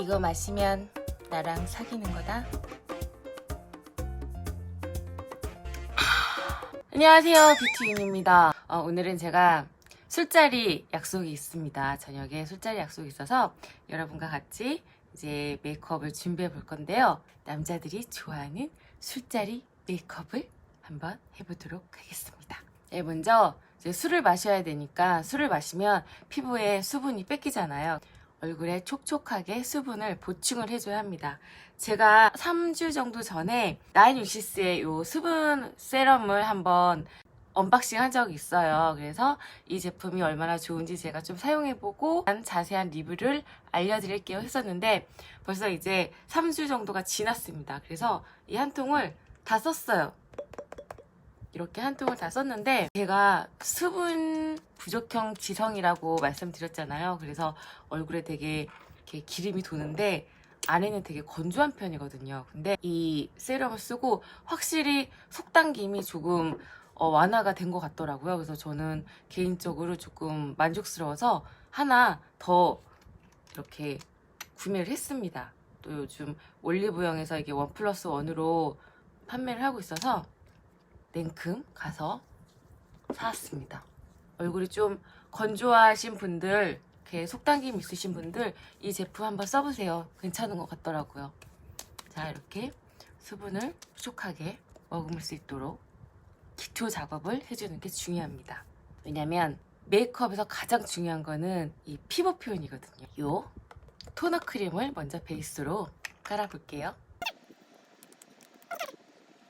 이거 마시면 나랑 사귀는 거다. 안녕하세요, 뷰티윈입니다. 어, 오늘은 제가 술자리 약속이 있습니다. 저녁에 술자리 약속이 있어서 여러분과 같이 이제 메이크업을 준비해 볼 건데요. 남자들이 좋아하는 술자리 메이크업을 한번 해보도록 하겠습니다. 네, 먼저 술을 마셔야 되니까 술을 마시면 피부에 수분이 뺏기잖아요. 얼굴에 촉촉하게 수분을 보충을 해줘야 합니다. 제가 3주 정도 전에 나인유시스의 요 수분 세럼을 한번 언박싱 한 적이 있어요. 그래서 이 제품이 얼마나 좋은지 제가 좀 사용해보고 자세한 리뷰를 알려드릴게요 했었는데 벌써 이제 3주 정도가 지났습니다. 그래서 이 한 통을 다 썼어요. 이렇게 한 통을 다 썼는데 제가 수분 부족형 지성이라고 말씀드렸잖아요. 그래서 얼굴에 되게 이렇게 기름이 도는데 안에는 되게 건조한 편이거든요. 근데 이 세럼을 쓰고 확실히 속당김이 조금 어, 완화가 된 것 같더라고요. 그래서 저는 개인적으로 조금 만족스러워서 하나 더 이렇게 구매를 했습니다. 또 요즘 올리브영에서 이게 원 플러스 원으로 판매를 하고 있어서 냉큼 가서 사왔습니다. 얼굴이 좀 건조하신 분들, 이렇게 속당김 있으신 분들 이 제품 한번 써보세요. 괜찮은 것 같더라고요. 자, 이렇게 수분을 촉촉하게 머금을 수 있도록 기초 작업을 해주는 게 중요합니다. 왜냐면 메이크업에서 가장 중요한 거는 이 피부 표현이거든요. 요 토너 크림을 먼저 베이스로 깔아볼게요.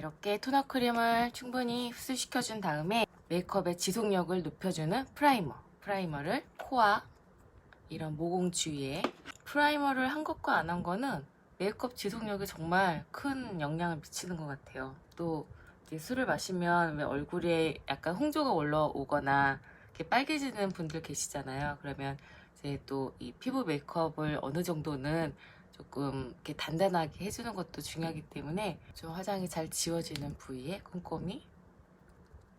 이렇게 토너 크림을 충분히 흡수시켜준 다음에 메이크업의 지속력을 높여주는 프라이머. 프라이머를 코와 이런 모공 주위에 프라이머를 한 것과 안 한 거는 메이크업 지속력에 정말 큰 영향을 미치는 것 같아요. 또 술을 마시면 왜 얼굴에 약간 홍조가 올라오거나 이렇게 빨개지는 분들 계시잖아요. 그러면 이제 또 이 피부 메이크업을 어느 정도는 조금 이렇게 단단하게 해주는 것도 중요하기 때문에 좀 화장이 잘 지워지는 부위에 꼼꼼히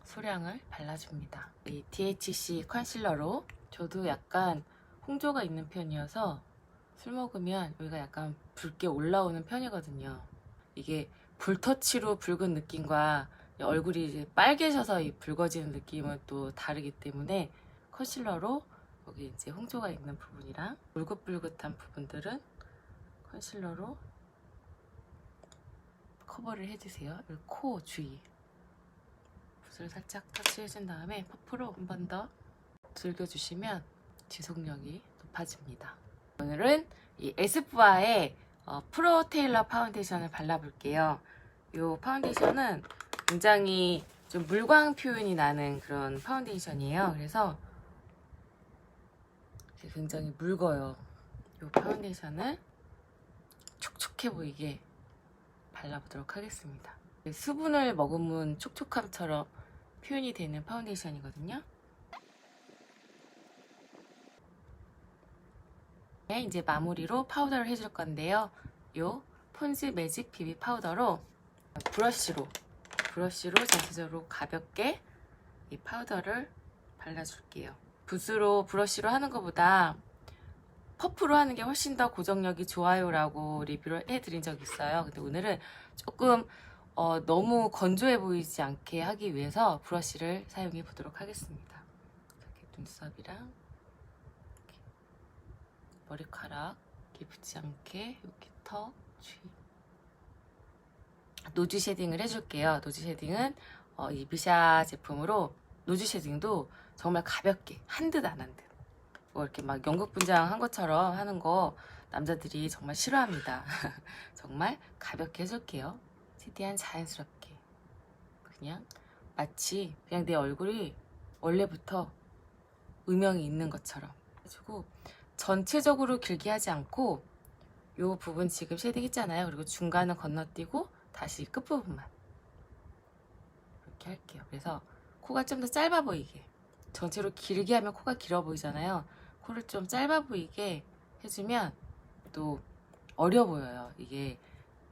소량을 발라줍니다. 이 DHC 컨실러로 저도 약간 홍조가 있는 편이어서 술 먹으면 여기가 약간 붉게 올라오는 편이거든요. 이게 불터치로 붉은 느낌과 얼굴이 이제 빨개져서 이 붉어지는 느낌은 또 다르기 때문에 컨실러로 여기 이제 홍조가 있는 부분이랑 붉긋붉긋한 부분들은 컨실러로 커버를 해주세요. 코 주위 붓을 살짝 터치해준 다음에 퍼프로 한 번 더 즐겨주시면 지속력이 높아집니다. 오늘은 이 에스쁘아의 어, 프로 테일러 파운데이션을 발라볼게요. 이 파운데이션은 굉장히 좀 물광 표현이 나는 그런 파운데이션이에요. 그래서 굉장히 묽어요. 이 파운데이션을 촉촉해 보이게 발라보도록 하겠습니다. 수분을 머금은 촉촉함처럼 표현이 되는 파운데이션이거든요. 네, 이제 마무리로 파우더를 해줄 건데요. 요 폰즈 매직 비비 파우더로 브러쉬로 브러쉬로 전체적으로 가볍게 이 파우더를 발라줄게요. 붓으로 브러쉬로 하는 것보다 퍼프로 하는 게 훨씬 더 고정력이 좋아요라고 리뷰를 해드린 적이 있어요. 근데 오늘은 조금 어, 너무 건조해 보이지 않게 하기 위해서 브러쉬를 사용해 보도록 하겠습니다. 이렇게 눈썹이랑 이렇게 머리카락 붙지 않게 이렇게 턱 주위 노즈 쉐딩을 해줄게요. 노즈 쉐딩은 어, 이 미샤 제품으로 노즈 쉐딩도 정말 가볍게 한 듯 안 한 듯. 뭐 이렇게 막 연극 분장 한 것처럼 하는 거 남자들이 정말 싫어합니다. 정말 가볍게 해줄게요. 최대한 자연스럽게. 그냥 마치 그냥 내 얼굴이 원래부터 음영이 있는 것처럼 해주고 전체적으로 길게 하지 않고 요 부분 지금 쉐딩 있잖아요. 그리고 중간은 건너뛰고 다시 끝부분만 이렇게 할게요. 그래서 코가 좀 더 짧아 보이게 전체로 길게 하면 코가 길어 보이잖아요. 코를 좀 짧아 보이게 해주면 또 어려 보여요. 이게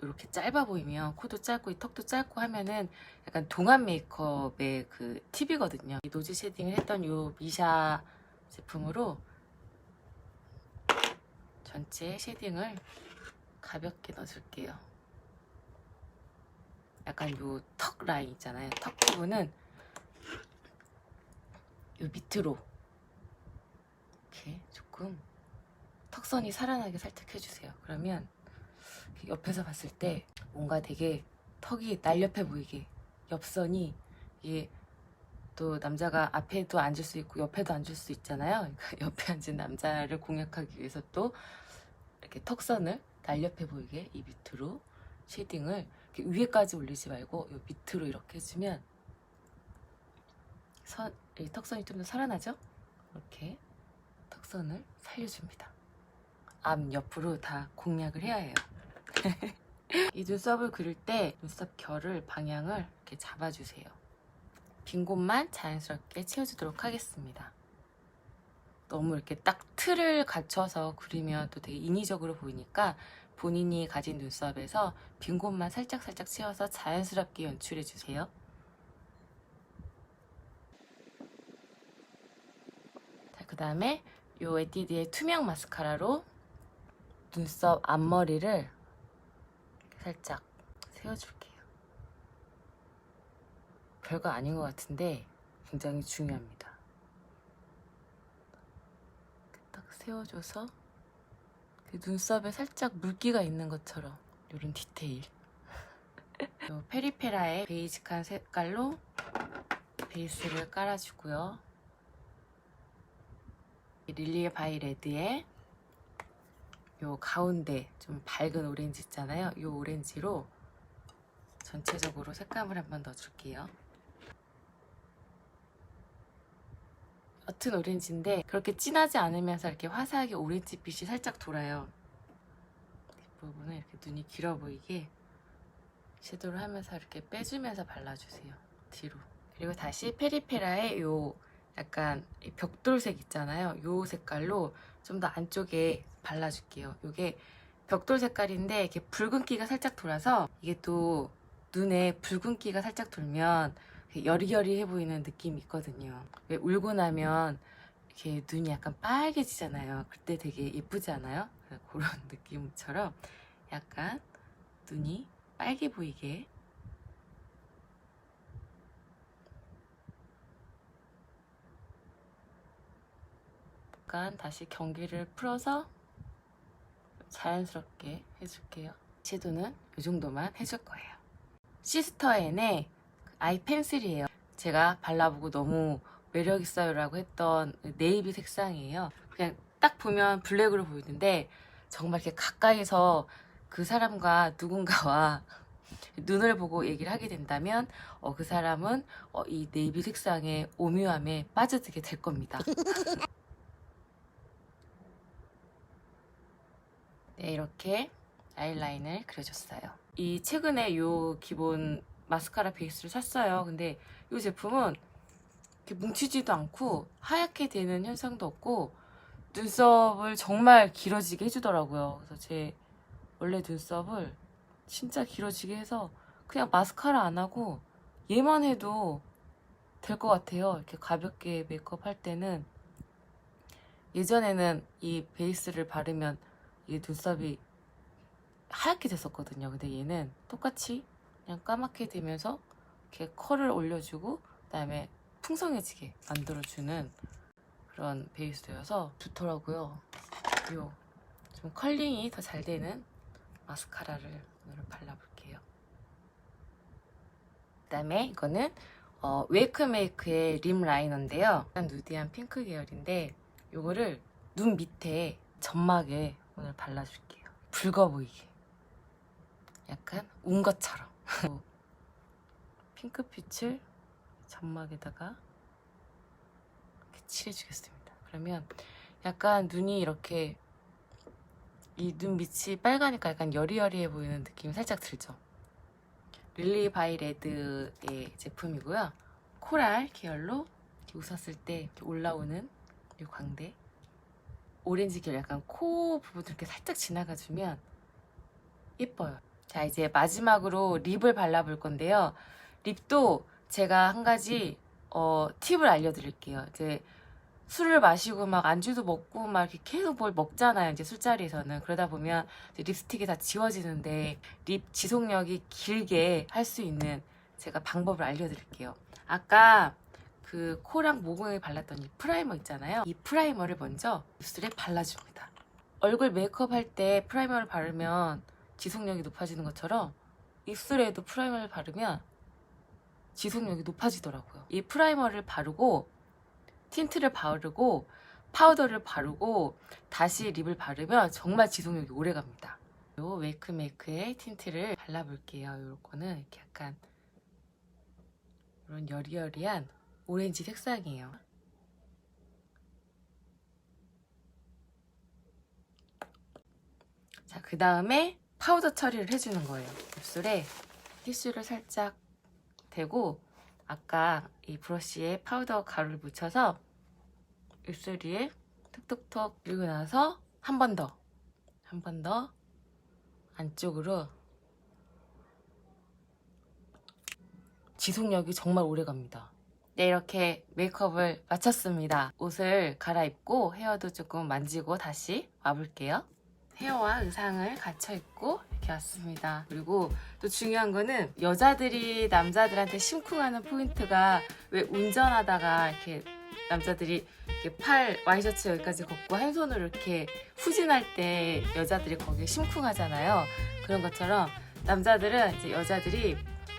이렇게 짧아 보이면 코도 짧고 이 턱도 짧고 하면은 약간 동안 메이크업의 그 팁이거든요. 이 노즈 쉐딩을 했던 요 미샤 제품으로 전체 쉐딩을 가볍게 넣어줄게요. 약간 요 턱 라인 있잖아요. 턱 부분은 요 밑으로 이렇게 조금 턱선이 살아나게 살짝 해주세요. 그러면 옆에서 봤을 때 뭔가 되게 턱이 날렵해 보이게 옆선이 이게 또 남자가 앞에도 앉을 수 있고 옆에도 앉을 수 있잖아요. 그러니까 옆에 앉은 남자를 공략하기 위해서 또 이렇게 턱선을 날렵해 보이게 이 밑으로 쉐딩을 위에까지 올리지 말고 이 밑으로 이렇게 해주면 선, 이 턱선이 좀 더 살아나죠? 이렇게 턱선을 살려줍니다. 앞 옆으로 다 공략을 해야 해요. 이 눈썹을 그릴 때 눈썹 결을 방향을 이렇게 잡아주세요. 빈 곳만 자연스럽게 채워주도록 하겠습니다. 너무 이렇게 딱 틀을 갖춰서 그리면 또 되게 인위적으로 보이니까 본인이 가진 눈썹에서 빈 곳만 살짝살짝 채워서 자연스럽게 연출해 주세요. 자, 그 다음에 요 에뛰드의 투명 마스카라로 눈썹 앞머리를 살짝 세워줄게요. 별거 아닌 것 같은데 굉장히 중요합니다. 딱 세워줘서 그 눈썹에 살짝 물기가 있는 것처럼 이런 디테일. 요 페리페라의 베이직한 색깔로 베이스를 깔아주고요. 이 릴리의 바이 레드에 요 가운데 좀 밝은 오렌지 있잖아요. 요 오렌지로 전체적으로 색감을 한번 넣어줄게요. 옅은 오렌지인데 그렇게 진하지 않으면서 이렇게 화사하게 오렌지빛이 살짝 돌아요. 뒷부분을 이렇게 눈이 길어 보이게 섀도우를 하면서 이렇게 빼주면서 발라주세요. 뒤로. 그리고 다시 페리페라의 요 약간 이 벽돌색 있잖아요. 요 색깔로 좀 더 안쪽에 발라줄게요. 요게 벽돌 색깔인데 이렇게 붉은기가 살짝 돌아서 이게 또 눈에 붉은기가 살짝 돌면 여리여리해 보이는 느낌이 있거든요. 왜 울고 나면 이렇게 눈이 약간 빨개지잖아요. 그때 되게 예쁘지 않아요? 그런 느낌처럼 약간 눈이 빨개 보이게 약간 다시 경계를 풀어서 자연스럽게 해줄게요. 섀도는 이 정도만 해줄 거예요. 시스터앤의 아이 펜슬이에요. 제가 발라보고 너무 매력 있어요라고 했던 네이비 색상이에요. 그냥 딱 보면 블랙으로 보이는데 정말 이렇게 가까이서 그 사람과 누군가와 눈을 보고 얘기를 하게 된다면 어, 그 사람은 어, 이 네이비 색상의 오묘함에 빠져들게 될 겁니다. 네, 이렇게 아이라인을 그려줬어요. 이 최근에 요 기본 마스카라 베이스를 샀어요. 근데 이 제품은 뭉치지도 않고 하얗게 되는 현상도 없고 눈썹을 정말 길어지게 해주더라고요. 그래서 제 원래 눈썹을 진짜 길어지게 해서 그냥 마스카라 안 하고 얘만 해도 될 것 같아요. 이렇게 가볍게 메이크업 할 때는 예전에는 이 베이스를 바르면 이 눈썹이 하얗게 됐었거든요. 근데 얘는 똑같이 그냥 까맣게 되면서 이렇게 컬을 올려주고 그다음에 풍성해지게 만들어주는 그런 베이스여서 좋더라고요. 요 좀 컬링이 더 잘 되는 마스카라를 오늘 발라볼게요. 그다음에 이거는 어, 웨이크메이크의 림 라이너인데요. 약간 누디한 핑크 계열인데 요거를 눈 밑에 점막에 오늘 발라줄게요. 붉어 보이게. 약간 운 것처럼. 핑크빛을 점막에다가 이렇게 칠해주겠습니다. 그러면 약간 눈이 이렇게 이 눈 밑이 빨가니까 약간 여리여리해 보이는 느낌이 살짝 들죠. 릴리 바이 레드의 제품이고요. 코랄 계열로 이렇게 웃었을 때 이렇게 올라오는 이 광대 오렌지 계열 약간 코 부분 이렇게 살짝 지나가주면 예뻐요. 자 이제 마지막으로 립을 발라볼 건데요. 립도 제가 한 가지 어, 팁을 알려드릴게요. 이제 술을 마시고 막 안주도 먹고 막 이렇게 계속 뭘 먹잖아요. 이제 술자리에서는 그러다 보면 립스틱이 다 지워지는데 립 지속력이 길게 할 수 있는 제가 방법을 알려드릴게요. 아까 그 코랑 모공에 발랐던 이 프라이머 있잖아요. 이 프라이머를 먼저 입술에 발라줍니다. 얼굴 메이크업 할 때 프라이머를 바르면 지속력이 높아지는 것처럼 입술에도 프라이머를 바르면 지속력이 높아지더라고요. 이 프라이머를 바르고 틴트를 바르고 파우더를 바르고 다시 립을 바르면 정말 지속력이 오래 갑니다. 요 웨이크메이크의 틴트를 발라볼게요. 요거는 이렇게 약간 이런 여리여리한 오렌지 색상이에요. 자, 그 다음에 파우더 처리를 해주는 거예요. 입술에 티슈를 살짝 대고 아까 이 브러쉬에 파우더 가루를 묻혀서 입술 위에 톡톡톡 그리고 나서 한 번 더, 한 번 더 안쪽으로 지속력이 정말 오래 갑니다. 네, 이렇게 메이크업을 마쳤습니다. 옷을 갈아입고 헤어도 조금 만지고 다시 와볼게요. 헤어와 의상을 갖춰 입고 이렇게 왔습니다. 그리고 또 중요한 거는 여자들이 남자들한테 심쿵하는 포인트가 왜 운전하다가 이렇게 남자들이 이렇게 팔 와이셔츠 여기까지 걷고 한 손으로 이렇게 후진할 때 여자들이 거기에 심쿵하잖아요. 그런 것처럼 남자들은 이제 여자들이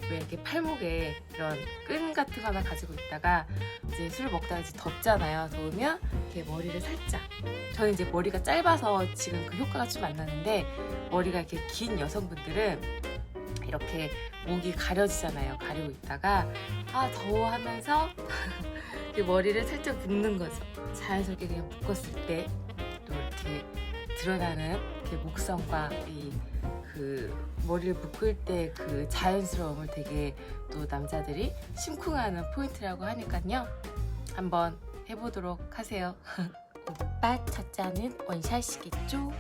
왜 이렇게 팔목에 이런 끈 같은 거 하나 가지고 있다가 이제 술을 먹다가 이제 덥잖아요. 더우면 이렇게 머리를 살짝 저는 이제 머리가 짧아서 지금 그 효과가 좀 안 나는데 머리가 이렇게 긴 여성분들은 이렇게 목이 가려지잖아요. 가리고 있다가 아 더워 하면서 이 머리를 살짝 묶는 거죠. 자연스럽게 그냥 묶었을 때 또 이렇게 드러나는 이렇게 목성과 이 그 머리를 묶을 때 그 자연스러움을 되게 또 남자들이 심쿵하는 포인트라고 하니까요. 한번 해보도록 하세요. 오빠 첫 잔은 원샷이겠죠?